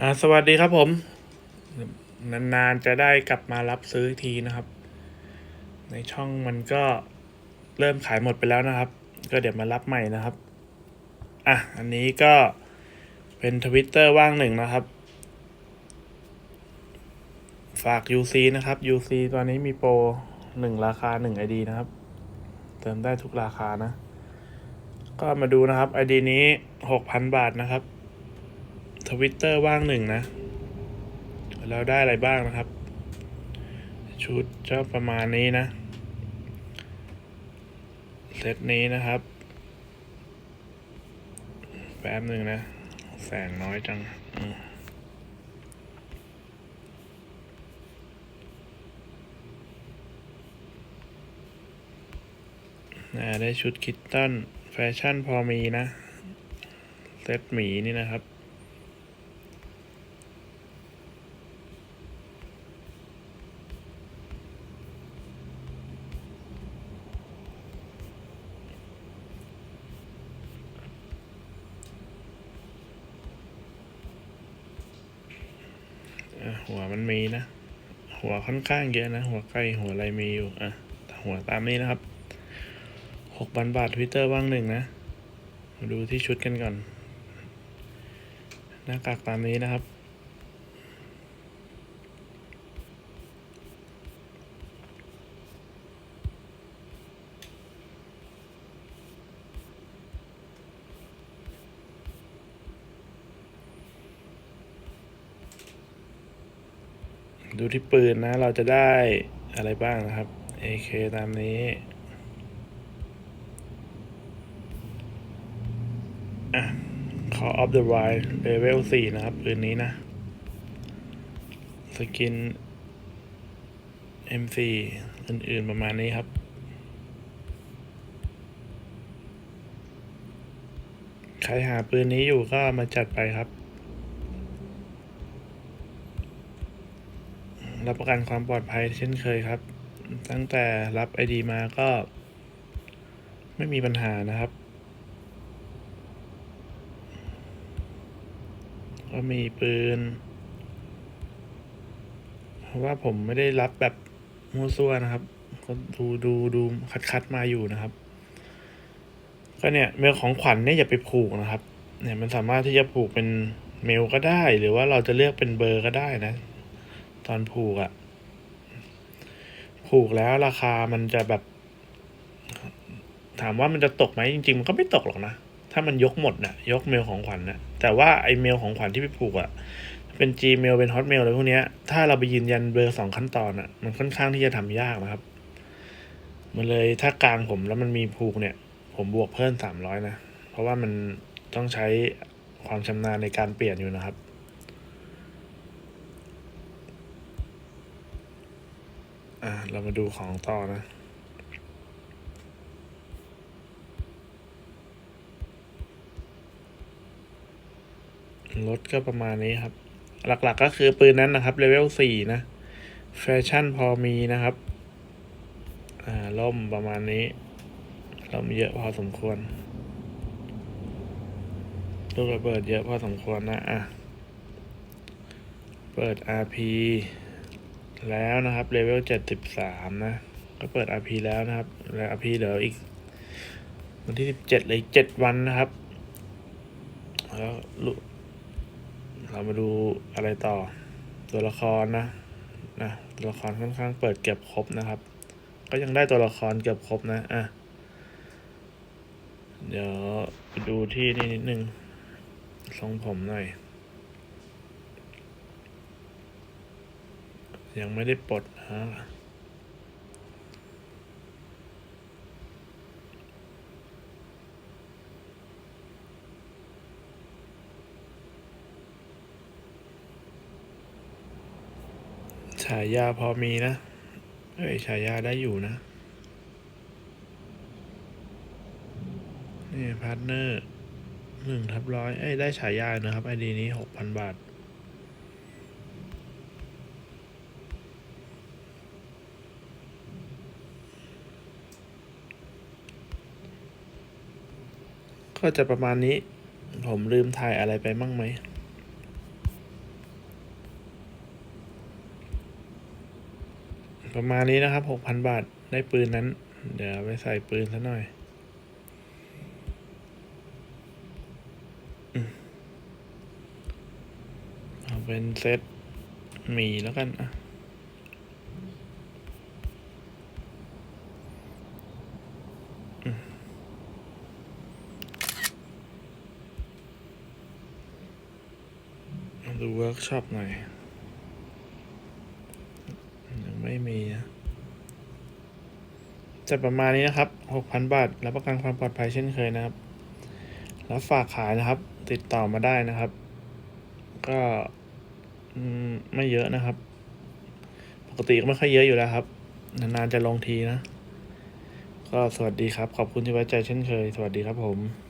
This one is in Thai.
อ่าสวัสดีครับผม นานๆจะได้กลับมารับซื้อทีนะครับ ในช่องมันก็เริ่มขายหมดไปแล้วนะครับ ก็เดี๋ยวมารับใหม่นะครับอะอันนี้ก็เป็นทวิตเตอร์ว่างหนึ่งนะครับ ฝาก UC นะครับ UC ตอนนี้มีโปรหนึ่งราคาหนึ่ง ID นะครับ เติมได้ทุกราคานะ ก็มาดูนะครับ ID นี้หกพันบาทนะครับ ทวิตเตอร์ว่างหนึ่งนะแล้วได้อะไรบ้างนะครับ ชุดจะประมาณนี้นะ เซตนี้นะครับ แป๊บหนึ่งนะ แสงน้อยจังอืมอ่าได้ชุดคิตตันแฟชั่นพอมีนะ เซตหมีนี่นะครับ อะหัวมันมีนะ หัวค่อนข้างเยอะนะ หัวใกล้หัวอะไรมีอยู่อะหัวตามนี้นะครับหกพันบาททวิตเตอร์ว่างหนึ่งนะ มาดูที่ชุดกันก่อน หน้ากากตามนี้นะครับ ดูที่ปืนนะ เราจะได้อะไรบ้างนะครับ AK ตามนี้อะ Call of the Wild Level 4 นะครับ ปืนนี้นะ สกิน M4 อื่นๆประมาณนี้ครับ ใครหาปืนนี้อยู่ก็มาจัดไปครับ รับประกันความปลอดภัยเช่นเคยครับ ตั้งแต่รับไอดีมาก็ ไม่มีปัญหานะครับ ก็มีปืน เพราะว่าผมไม่ได้รับแบบมั่วซั่วนะครับก็ดูดูดูคัดคัดมาอยู่นะครับ ก็เนี่ยเมลของขวัญเนี่ยอย่าไปผูกนะครับ เนี่ยมันสามารถที่จะผูกเป็นเมลก็ได้ หรือว่าเราจะเลือกเป็นเบอร์ก็ได้นะ ตอนผูกอะผูกแล้วราคามันจะแบบ ถามว่ามันจะตกไหมจริง ๆ มันก็ไม่ตกหรอกนะ ถ้ามันยกหมดนะยกเมลของขวัญนะแต่ว่าไอเมลของขวัญที่ไปผูกอะเป็น Gmail เป็น Hotmail อะไรพวกเนี้ยถ้าเราไปยืนยันเบอร์สองขั้นตอนอะมันค่อนข้างที่จะทำยากนะครับ มันเลยถ้ากลางผมแล้วมันมีผูกเนี่ย ผมบวกเพิ่มสามร้อยนะ เพราะว่ามันต้องใช้ความชำนาญในการเปลี่ยนอยู่นะครับ อ่าเรามาดูของต่อนะรถก็ประมาณนี้ครับ หลักๆก็คือปืนนั้นนะครับเลเวลสี่นะ แฟชั่นพอมีนะครับ อ่าล่มประมาณนี้ล่มเยอะพอสมควรลูกระเบิดเยอะพอสมควรนะ อะ เปิด RP แล้วนะครับเลเวลเจ็ดสิบสามนะ ก็เปิด RP แล้วนะครับ แล้ว RP เหลืออีก วันที่สิบเจ็ดเลยเจ็ดวันนะครับ แล้วลเรามาดูอะไรต่อ ตัวละครนะนะตัวละครค่อนข้างเปิดเก็บครบนะครับ ก็ยังได้ตัวละครเกือบครบนะอะเดี๋ยวไปดูที่นี่นิดนึงทรงผมหน่อย ยังไม่ได้ปลดฮะฉายาพอมีนะ เอ้ยฉายาได้อยู่นะ นี่พาร์ทเนอร์หนึ่งทับร้อย เอ้ยได้ฉายานะครับไอดีนี้หกพันบาท ก็จะประมาณนี้ ผมลืมถ่ายอะไรไปมั่งไหม ประมาณนี้นะครับ 6,000 บาทได้ปืนนั้น เดี๋ยวไปใส่ปืนซะหน่อยเอาเป็นเซตหมีแล้วกันอะ ดูเวิร์กช็อปหน่อย ยังไม่มีนะจะประมาณนี้นะครับ 6,000 บาท รับประกันความปลอดภัยเช่นเคยนะครับ แล้วฝากขายนะครับ ติดต่อมาได้นะครับ ก็ไม่เยอะนะครับ ปกติก็ไม่ค่อยเยอะอยู่แล้วครับ นานๆจะลงทีนะ ก็สวัสดีครับ ขอบคุณที่ไว้ใจเช่นเคย สวัสดีครับผม